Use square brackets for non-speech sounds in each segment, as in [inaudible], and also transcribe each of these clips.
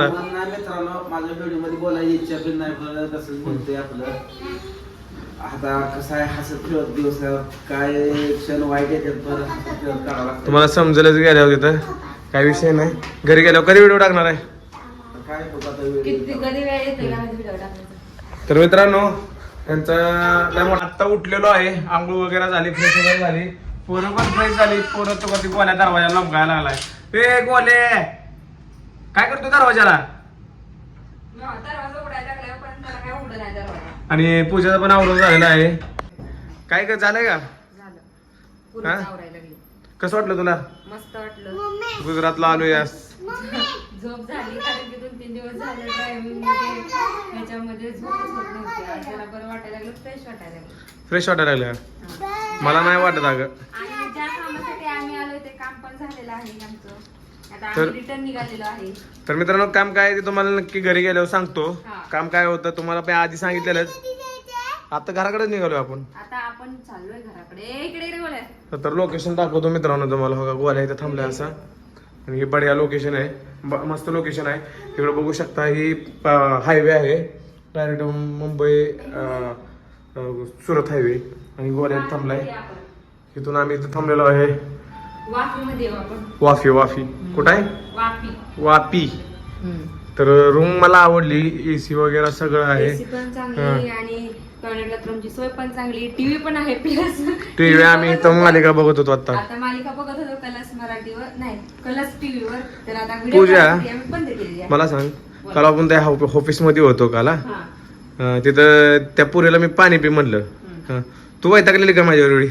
म्हणणार मित्रांनो माझ्या व्हिडिओमध्ये बोलायची इच्छा पण नाही पण तसंच बोलतोय आपलं. आता कसं आहे हसत खेळत दिवस. काय क्षण वाईट येतात पण हसत खेळत काढावं लागतं. तुम्हाला समजेलच गेल्यावर तिथं. काय विषय नाही. घरी गेल्यावर कधी व्हिडिओ टाकणार आहे? काय बघू आता किती video. कधी वेळ येतो का व्हिडिओ टाकण्याचा तर मित्रांनो त्यांचं त्यामुळे आत्ता उठलेलो आहे. आंघोळ वगैरे झाली फ्रेश वगैरे झाली. पोरं पण फ्रेश झाली. पोरं तो कधी गोल्या दरवाजाला लमकायला लागलाय. ए गोले काय करतो दरवाजाला? आणि पूजाचं पण आवरून झालेलं आहे. काय काय झालंय का? हा? कसं वाटलं तुला? मस्त वाटलं. गुजरातला आलो यास. झोप झाली कारण की दोन तीन दिवस झाले ड्रायव्हिंगमध्ये. ह्याच्यामध्ये झोपच होत नव्हती. आज जरा बरं वाटायला लागलं फ्रेश वाटायला लागलं. फ्रेश वाटायला लागलं. मला नाही वाटत अगं. आणि ज्या कामासाठी आम्ही आलोय ते काम पण झालेलं आहे आमचं. तर- आम्ही रिटर्न निघालेलो आहे. तर मित्रांनो काम काय आहे ते तुम्हाला नक्की घरी गेल्यावर सांगतो. हा. काम काय होतं तुम्हाला पण आधी सांगितलेलंच. आता घराकडे निघालो आपण. आता आपण चाललोय घराकडे. ए, इकडे रे बोलाय. तर- तर लोकेशन दाखवतो मित्रांनो तुम्हाला. का गोवाला इथं थांबलाय असा. आणि हे बढिया लोकेशन आहे. ब- मस्त लोकेशन आहे. तिकडे बघू शकता ही हायवे आहे. डायरेक्ट मुंबई अं, अं, सुरत हायवे आणि गोवाल्यात थांबलाय. इथून आम्ही इथं थांबलेलो आहे. वाफी मध्ये येऊ आपण. वाफी वाफी. कुठं आहे? वाफी. वापी. तर रूम मला आवडली एसी वगैरे सगळं आहे. एसी पण चांगली आणि टॉयलेट बाथरूमची सोय पण चांगली टीव्ही पण आहे प्लस. टीव्ही आम्ही इथं मालिका बघत होतो आता आता मालिका बघत होतो कलर्स मराठीवर. नाही कलर्स टीव्हीवर तर आता पूजा. व्हिडिओ आम्ही बंद केलेली आहे मला सांग काल आपण त्या ऑफिसमध्ये होतो काल हा? हा. अं, तिथं त्या पुरीला मी पाणी पी म्हणलं. हं. तू वैतागलेली का माझ्यावर एवढी?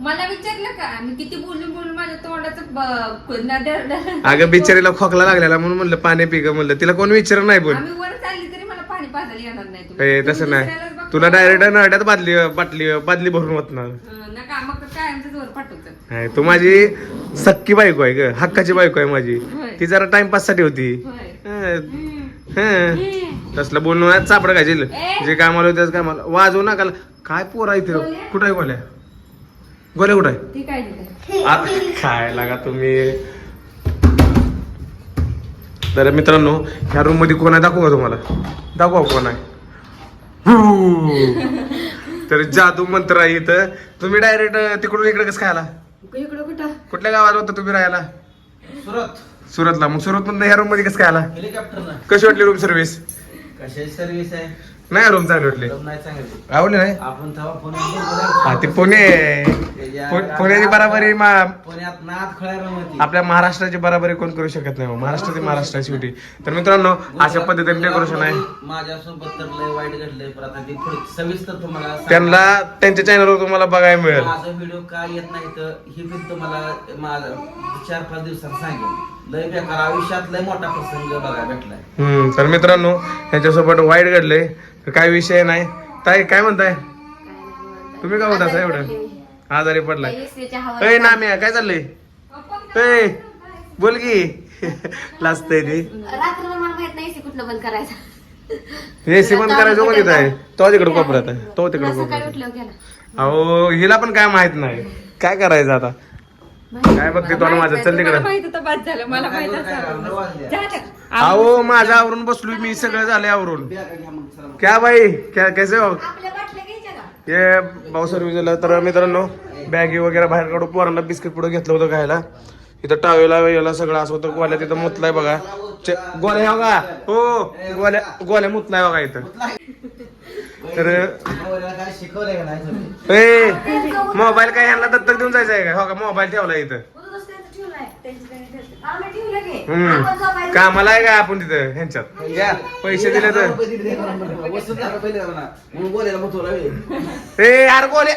मला विचारलं का? मी किती बोलून बोलून माझ्या तोंडाचं ब- नद्या- अगं बिचारीला खोकला लागलेला म्हणून म्हणलं पाणी पी का म्हणलं. तिला कोण विचार नाही पण आम्ही वर चालली तरी मला पाणी पाजायला येणार नाही तसं नाही. तुला डायरेक्ट नरड्यात बादली बाटली बादली भरून होतणार हं, काय पाठवतं नाही, तू माझी सक्की बायको आहे ग. हक्काची बायको आहे माझी. ती जरा टाइमपाससाठी होती. तसलं बोलणं चापड ए. जे कामाला होते त्याच कामाला. वाजवू नका. काय पोरा इथे गोल्या? कुठं आहे गोल्या गोल्या कुठं आहे? ती काय लागा तुम्ही? तर मित्रांनो ह्या रूममध्ये कोण आहे दाखवू का तुम्हाला? दाखवा कोण आहे. तर जादू मंत्र आहे इथं. तुम्ही डायरेक्ट तिकडून इकडे कसं खायला? इकडं कुठं? कुठल्या गावाला होतं तुम्ही राहायला? सुरत. सुरतला. मग सुरत मध्ये ह्या रूममध्ये कसं खायला? हेलिकॉप्टर कशी वाटली रूम सर्व्हिस कशाची सर्व्हिस आहे? नाही रूम चांगली वाटली. नाही आवडली नाही? आपण तेव्हा फोन हा ते पुणे. पु- पुण्याची बराबरी मा- पुण्यात नाद आपल्या महाराष्ट्राची बराबरी कोण करू शकत नाही हो. महाराष्ट्र ते महाराष्ट्राची शेवटी तर मित्रांनो अशा पद्धतीने डेकोरेशन आहे. माझ्यासोबत तर लय वाईट घडलंय पण आता ती पुढे सविस्तर तुम्हाला सांगतो. त्यांना त्यांच्या चॅनलवर तुम्हाला बघायला मिळेल. माझा व्हिडिओ का येत नाही तर ही पण तुम्हाला चार पाच दिवसात सांगेन. लय बेकार. आयुष्यात लय मोठा प्रसंग बघायला भेटलाय. हम्म तर मित्रांनो त्यांच्यासोबत वाईट घडले तर काय विषय नाही. ताई काय म्हणताय? तुम्ही काय म्हणता असं एवढं? आजारी पडलाय. ए नाम्या काय चाललंय? ए बोल की. [laughs] लाजतंय ती रात्रभर मला माहीत नाही AC कुठलं बंद करायचं. एसी बंद करायचं कोण तिथं आहे तो तिकडे कोपऱ्यात आहे. तो तिकडे सकाळी कोपऱ्यात उठल्यावर गेला अहो हिला पण काय माहीत नाही. काय करायचं आता? काय बघते तो माझं? चल तिकडे. माहीत होतं बाद झालं मला माहीत अहो माझं आवरून बसलो मी सगळं झालंय आवरून. क्या बाई? क्या कैसे हो? आपल्या बाटल्या घ्यायच्या का हे झालं तर मित्रांनो बॅगी वगैरे बाहेर काढून पोरांना बिस्किट पुढे घेतलं होतं खायला. इथं टावेला याला सगळं असं होतं. गोल्या तिथं मुतलाय बघा. चे- गोल्या हो का? हो गोल्या गोल्या मुतलाय बघा इथं. तर नवऱ्याला काय शिकवलंय का नाही तुम्ही? ए मोबाईल काय यांना दत्तक देऊन जायचं आहे का? हो का? मोबाईल ठेवला इथं. हम्म. कामाला आहे का आपण तिथं ह्यांच्यात? या. पैसे दिले तर. ए यार गोल्या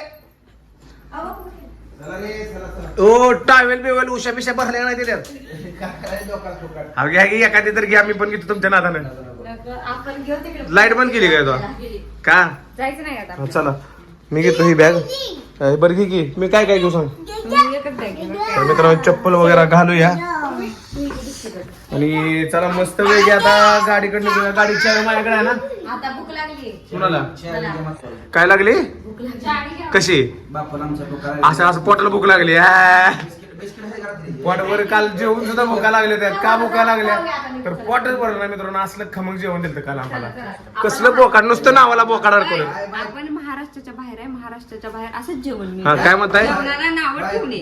चला रे, चला, चला. ओ टावेल बिवेल उशा पिशा भरल्या नाही फुकट. अहो घ्या की एखादी तर घ्या. मी पण घेतो तुमच्या नादानं. आपण घेऊ तिकडे. लाइट बंद केली काय तो? का? जायचं नाही आता चला. मी घेतो ही बॅग अरे, बरं घे की. मी काय काय घेऊ सांग? मी एकच बॅग घेणार. तर मित्रांनो चप्पल वगैरे घालूया. आणि चला मस्त वेगळी आता. गाडीकडनं गाडीच्या माझ्याकडे आहे ना. आता भूक लागली. कुणाला? चहा घ्या मसाला. काय लागली? भूक लागली. कशी? बापाला आमच्या डोक्याला- असं असं पोटाला भूक लागली. आ. आहे? पोटवर काल जेवण सुद्धा भुका लागल्या त्या का भुका लागल्या? तर पोटच भरलं नाही मित्रांनो. असलं खमंग जेवण दिलं काल आम्हाला. कसलं बोकाड? नुसतं नावाला बोकाड अडकवलं. आपण महाराष्ट्राच्या बाहेर आहे. महाराष्ट्राच्या बाहेर असंच जेवण हा मिळतं. काय म्हणताय? जेवणाला नावं ठेवली.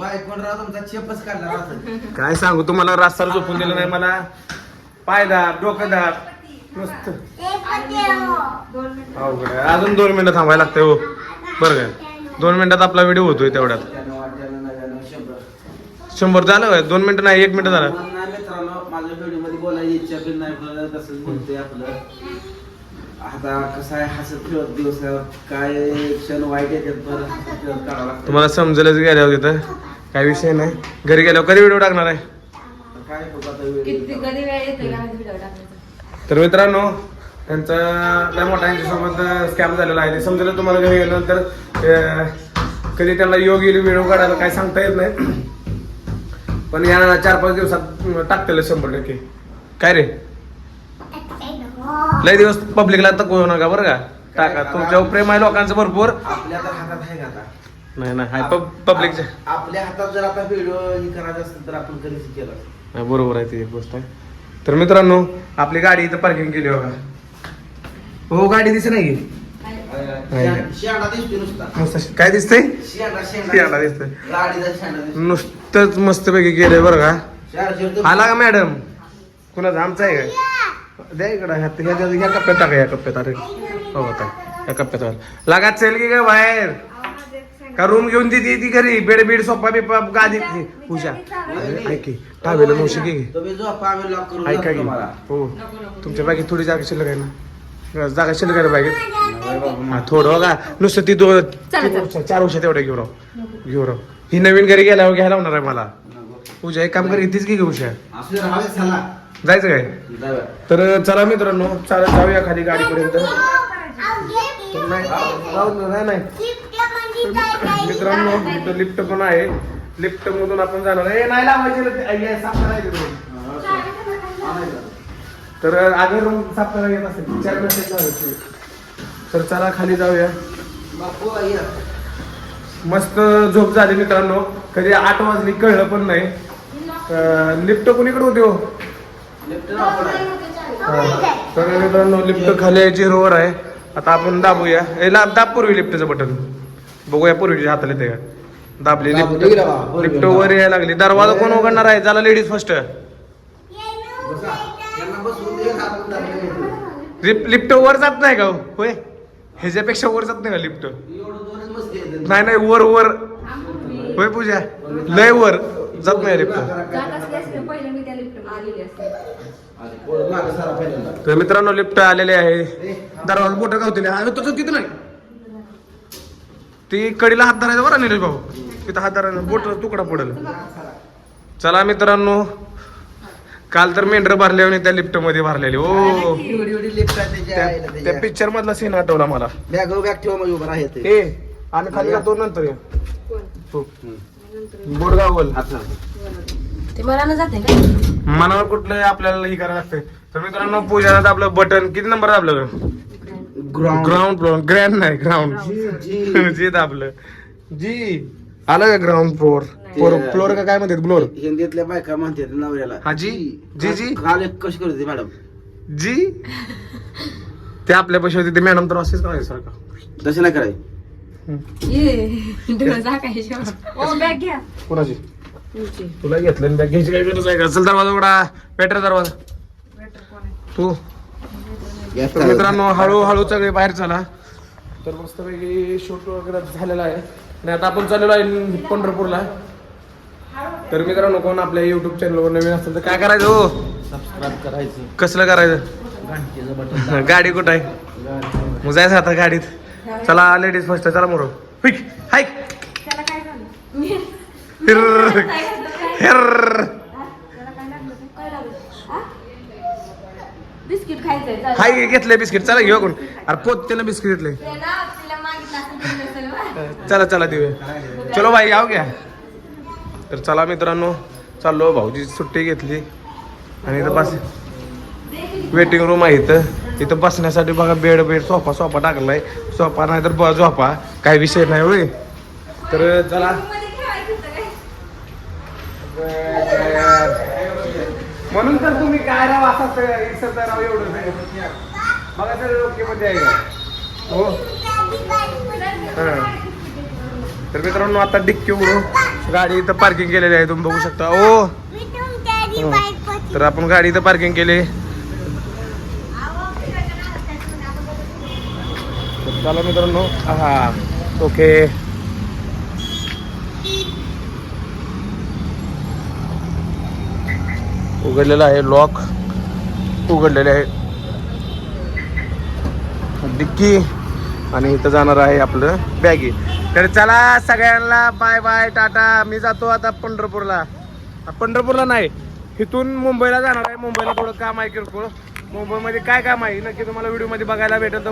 राहतं. काय सांगू तुम्हाला रास्ताला झोपून दिलं नाही मला. पायदार डोकं दाब नुसतं दोन मिनिटं अवघड आहे. अजून दोन मिनिटं थांबायला लागतंय हो. बरं काय दोन मिनिटात आपला व्हिडिओ होतोय तेवढ्यात. शंभर. झालं काय दोन मिनिटं नाही एक मिनिट झालं. म्हणून ना मित्रांनो माझ्या व्हिडिओमध्ये बोलायची इच्छा पण नाही आपल्याला तसंच बोलतोय आपलं. आता कसं आहे हसत खेळत दिवस आहे. काय क्षण वाईट येतात हसत खेळत काढावं लागतं. तुम्हाला समजेलच गेल्यावर तिथं. काय विषय नाही. घरी गेल्यावर कधी व्हिडिओ टाकणार आहे? काय बघू आता किती व्हिडिओ कधी वेळ येतोय का व्हिडिओ टाकायचा? तर मित्रांनो त्यांचा लय मोठा यांच्यासोबत स्कॅम झालेला आहे. ते समजेल तुम्हाला घरी गेल्यानंतर अं, कधी त्यांना योग येईल व्हिडिओ काढायला काय सांगता येत नाही. पण या चार पाच दिवसात टाकतील शंभर टक्के. काय रे? लय दिवस पब्लिकला तकवू नका बरं का? टाका. तुमच्यावर प्रेम आहे लोकांचं भरपूर. आपल्या तर हातात आहे का आता? नाही नाही. हाय पब्लिकच्या आप- आपल्या हातात जर आता व्हिडिओ हे करायचं असेल तर आपण कधीच केलं. नाही, बरोबर आहे ती एक गोष्ट आहे. तर मित्रांनो आपली गाडी इथं पार्किंग केली बघा. हो गाडी दिसत नाही. शेंडा नुसता. काय दिसतंय? शेंडा शेंडा दिसतोय. गाडीचा शेंडा दिसतो नुसतंच मस्तपैकी केलंय बरं का? आला का मॅडम? कुणाचा? आमचा आहे का? द्या इकडं ह्या ह्या ह्या कप्प्यात टाका या कप्प्यात. अरे हो होता या कप्प्यात घाल. लागात चल की काय बाहेर. का रूम घेऊन देते ती घरी. बेड बीड सोफा बिपा गादी ती. पूजा. ऐक की टावेल नऊशे घे की. तुम्ही जो आम्ही लॉक करून ऐका की. हो. तुमच्या बागेत थोडी जागा शिल्लक आहे ना? जागा शिल्लक आहे ना बागेत हा थोडं बघा नुसतं ती दोन चार वर्ष तेवढे घेऊ राव घेऊ राव ही नवीन घरी गेल्यावर घ्यायला होणार आहे मला. पूजा एक काम कर इथेच की घेऊ जायचं काय. तर चला मित्रांनो चालत जाऊया खाली गाडीपर्यंत. नाही नाही नाही मित्रांनो इथं लिफ्ट पण आहे. लिफ्ट मधून आपण जाणार आहे. नाही लावायचे तर आगे रूम साफ करायला येत असेल. चार मिनिटं लावायचे. तर चला खाली जाऊया. मस्त झोप झाली मित्रांनो. कधी आठ वाजली कळलं पण नाही. लिफ्ट कोणीकडे होते हो. तर मित्रांनो लिफ्ट खाली झिरोवर आहे. आता आपण दाबूया. ए, ला- दाब पूर्वी लिफ्टचं बटन. बघूया पूर्वीच्या हाताला का? दाबली लिफ्ट. लिफ्ट वर यायला लागली. दरवाजा कोण उघडणार आहे? झाला लेडीज फर्स्ट बसा. लिफ्ट वर जात नाही का हो? होय? ह्याच्यापेक्षा वर जात नाही का लिफ्ट नाही नाही वर वर. होय पूजा? लय वर. जात नाही लिफ्ट तर मित्रांनो लिफ्ट आलेले आहे. दरवाजा मोठं गावतील तुझं तिथं नाही. ती कडीला हात धरायचा बरं निलेश भाऊ? तिथं हात धरायला बोट तुकडा पडेल. चला मित्रांनो काल तर मेंढर भरले आणि त्या लिफ्टमध्ये भरलेले. ओ. एवढी एवढी लिफ्ट आहे त्याच्या त्या- आईला त्या त्याच्या. पिक्चर मधला सीन आठवला मला. बॅग बॅग ठेवा मग उभं राहते ए आम्ही खाली जातो नंतर ये. बोडगावल अच्छा ते मला ना जाते का? मनावर कुठलं आपल्याला हे करायला लागतंय. तर मित्रांनो पूजाला आपलं बटन किती नंबर आपलं? ग्राउंड ग्राउंड फ्लोर ग्रँड नाही ग्राउंड [laughs] जी जी. दाबलं जी. आलं का ग्राउंड फ्लोर फ्लोर फ्लोर का काय म्हणतात? फ्लोर हिंदीतल्या बायका म्हणतात नवऱ्याला हा, जी. जी, जी. काल एक कशी करते मॅडम? जी? ते आपल्या पैसे होते ते मॅडम तर असेच करायचं सारखं. तसे नाही करायचं. ये डोळा झाकायचे ओ बॅग घ्या. कोणाची? तुमची. तुला घेतलं बॅग घ्यायची काय गरज आहे का? चल दरवाजा उघडा. बेटर दरवाजा. तू. तर मित्रांनो हळूहळू सगळे बाहेर चला. तर मस्तपैकी शूट वगैरे झालेला आहे. आणि आता आपण चाललेलो आहे पंढरपूरला. तर मित्रांनो कोण आपल्या युट्यूब चॅनलवर नवीन असेल तर काय करायचं हो? सबस्क्राईब करायचं. कसलं करायचं? घंटेचं बटन गाडी कुठं आहे? मग जायचं आता गाडीत. चला लेडीज फर्स्ट चला मोरो. त्याला काय झालं? हिर बिस्किट खायचंय. हाय घेतलंय बिस्किट. चला घेऊ कोण अरे पोत त्यानं बिस्किट घेतलंय. ते ना तिला मागितलं असतं दिलं असेल बा. चला चला देऊया. चलो भाई याव घ्या. तर चला मित्रांनो चाललो भाऊची सुट्टी घेतली. आणि इथं बस वेटिंग रूम आहे इथं. इथं बसण्यासाठी बघा बेड बेड सोफा सोफा टाकलाय. सोफा नाही तर ब झोपा. काही विषय नाही होय. तर चला. म्हणून तर तुम्ही काय राव असा राव एवढं बघा तर ओके मध्ये आहे हो. तर मित्रांनो आता डिक्की उडू गाडी इथं पार्किंग केलेली आहे तुम्ही बघू शकता. ओ! तर आपण गाडी इथं पार्किंग केली. चला मित्रांनो हा ओके. उघडलेला आहे लॉक उघडलेले आहे. डिक्की. आणि इथं जाणार आहे आपलं बॅगी तर चला सगळ्यांना बाय बाय टाटा. मी जातो आता पंढरपूरला. पंढरपूरला नाही इथून मुंबईला जाणार आहे. मुंबईला थोडं काम आहे किरकोळ. मुंबईमध्ये काय काम आहे? नक्की तुम्हाला व्हिडिओमध्ये बघायला भेटत तर